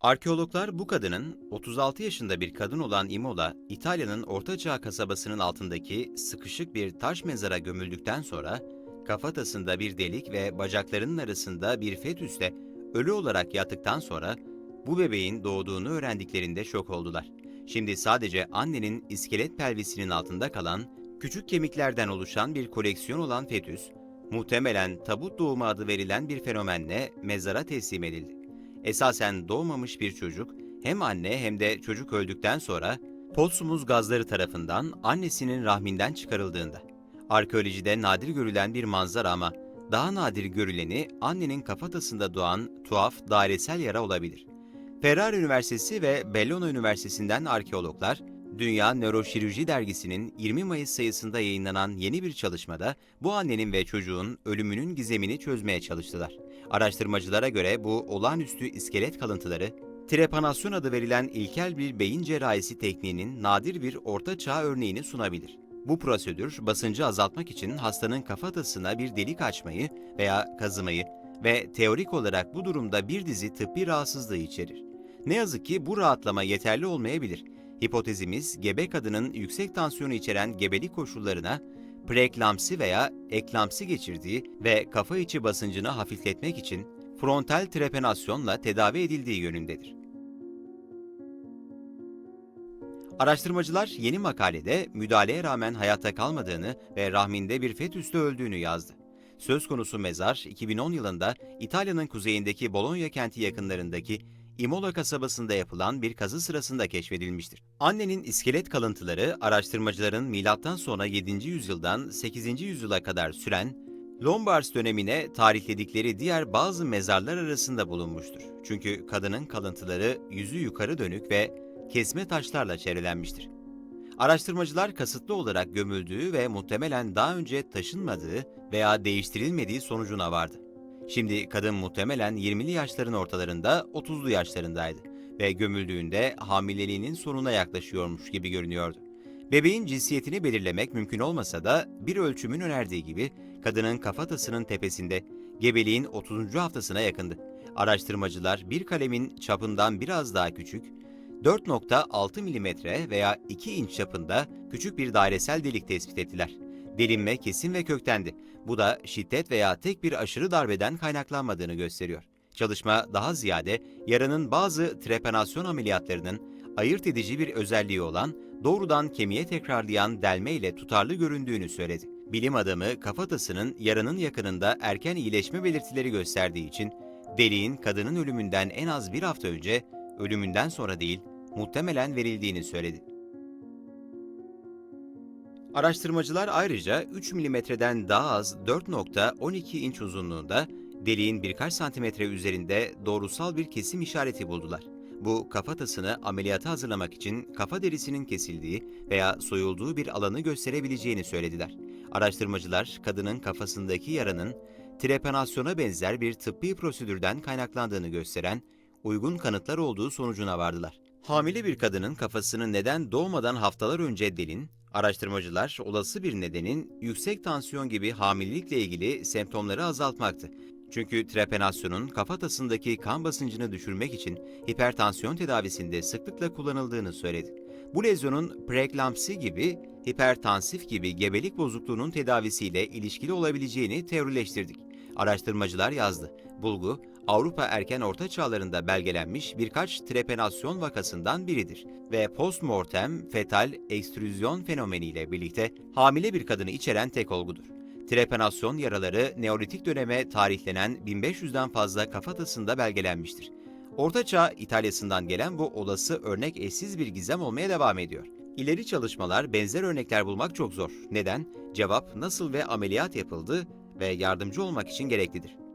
Arkeologlar bu kadının 36 yaşında bir kadın olan Imola, İtalya'nın Ortaçağ kasabasının altındaki sıkışık bir taş mezara gömüldükten sonra kafatasında bir delik ve bacaklarının arasında bir fetüsle ölü olarak yattıktan sonra bu bebeğin doğduğunu öğrendiklerinde şok oldular. Şimdi sadece annenin iskelet pelvisinin altında kalan küçük kemiklerden oluşan bir koleksiyon olan fetüs, muhtemelen tabut doğumu adı verilen bir fenomenle mezara teslim edildi. Esasen doğmamış bir çocuk hem anne hem de çocuk öldükten sonra Polsumuz gazları tarafından annesinin rahminden çıkarıldığında. Arkeolojide nadir görülen bir manzara ama daha nadir görüleni annenin kafatasında doğan tuhaf dairesel yara olabilir. Ferrari Üniversitesi ve Bellona Üniversitesi'nden arkeologlar, Dünya Nöroşirurji dergisinin 20 Mayıs sayısında yayınlanan yeni bir çalışmada bu annenin ve çocuğun ölümünün gizemini çözmeye çalıştılar. Araştırmacılara göre bu olağanüstü iskelet kalıntıları, trepanasyon adı verilen ilkel bir beyin cerrahisi tekniğinin nadir bir orta çağ örneğini sunabilir. Bu prosedür basıncı azaltmak için hastanın kafatasına bir delik açmayı veya kazımayı ve teorik olarak bu durumda bir dizi tıbbi rahatsızlığı içerir. Ne yazık ki bu rahatlama yeterli olmayabilir. Hipotezimiz gebe kadının yüksek tansiyonu içeren gebelik koşullarına preeklamsi veya eklamsi geçirdiği ve kafa içi basıncını hafifletmek için frontal trepenasyonla tedavi edildiği yönündedir. Araştırmacılar yeni makalede müdahaleye rağmen hayatta kalmadığını ve rahminde bir fetüste öldüğünü yazdı. Söz konusu mezar 2010 yılında İtalya'nın kuzeyindeki Bologna kenti yakınlarındaki Imola kasabasında yapılan bir kazı sırasında keşfedilmiştir. Annenin iskelet kalıntıları araştırmacıların milattan sonra 7. yüzyıldan 8. yüzyıla kadar süren Lombards dönemine tarihledikleri diğer bazı mezarlar arasında bulunmuştur. Çünkü kadının kalıntıları yüzü yukarı dönük ve kesme taşlarla çevrelenmiştir. Araştırmacılar kasıtlı olarak gömüldüğü ve muhtemelen daha önce taşınmadığı veya değiştirilmediği sonucuna vardı. Şimdi kadın muhtemelen 20'li yaşların ortalarında 30'lu yaşlarındaydı ve gömüldüğünde hamileliğinin sonuna yaklaşıyormuş gibi görünüyordu. Bebeğin cinsiyetini belirlemek mümkün olmasa da bir ölçümün önerdiği gibi kadının kafatasının tepesinde gebeliğin 30. haftasına yakındı. Araştırmacılar bir kalemin çapından biraz daha küçük, 4.6 mm veya 2 inç çapında küçük bir dairesel delik tespit ettiler. Delinme kesin ve köktendi. Bu da şiddet veya tek bir aşırı darbeden kaynaklanmadığını gösteriyor. Çalışma daha ziyade yaranın bazı trepanasyon ameliyatlarının ayırt edici bir özelliği olan doğrudan kemiğe tekrarlayan delme ile tutarlı göründüğünü söyledi. Bilim adamı kafatasının yaranın yakınında erken iyileşme belirtileri gösterdiği için deliğin kadının ölümünden en az bir hafta önce, ölümünden sonra değil, muhtemelen verildiğini söyledi. Araştırmacılar ayrıca 3 milimetreden daha az 4.12 inç uzunluğunda deliğin birkaç santimetre üzerinde doğrusal bir kesim işareti buldular. Bu kafatasını ameliyata hazırlamak için kafa derisinin kesildiği veya soyulduğu bir alanı gösterebileceğini söylediler. Araştırmacılar kadının kafasındaki yaranın trepanasyona benzer bir tıbbi prosedürden kaynaklandığını gösteren uygun kanıtlar olduğu sonucuna vardılar. Hamile bir kadının kafasını neden doğmadan haftalar önce delin, araştırmacılar olası bir nedenin yüksek tansiyon gibi hamilelikle ilgili semptomları azaltmaktı. Çünkü trepanasyonun kafatasındaki kan basıncını düşürmek için hipertansiyon tedavisinde sıklıkla kullanıldığını söyledi. Bu lezyonun preeklamsi gibi hipertansif gibi gebelik bozukluğunun tedavisiyle ilişkili olabileceğini teorileştirdik. Araştırmacılar yazdı. Bulgu, Avrupa erken orta çağlarında belgelenmiş birkaç trepanasyon vakasından biridir ve postmortem fetal ekstrüzyon fenomeniyle birlikte hamile bir kadını içeren tek olgudur. Trepanasyon yaraları Neolitik döneme tarihlenen 1500'den fazla kafatasında belgelenmiştir. Orta Çağ İtalya'sından gelen bu olası örnek eşsiz bir gizem olmaya devam ediyor. İleri çalışmalar benzer örnekler bulmak çok zor. Neden? Cevap nasıl ve ameliyat yapıldı ve yardımcı olmak için gereklidir.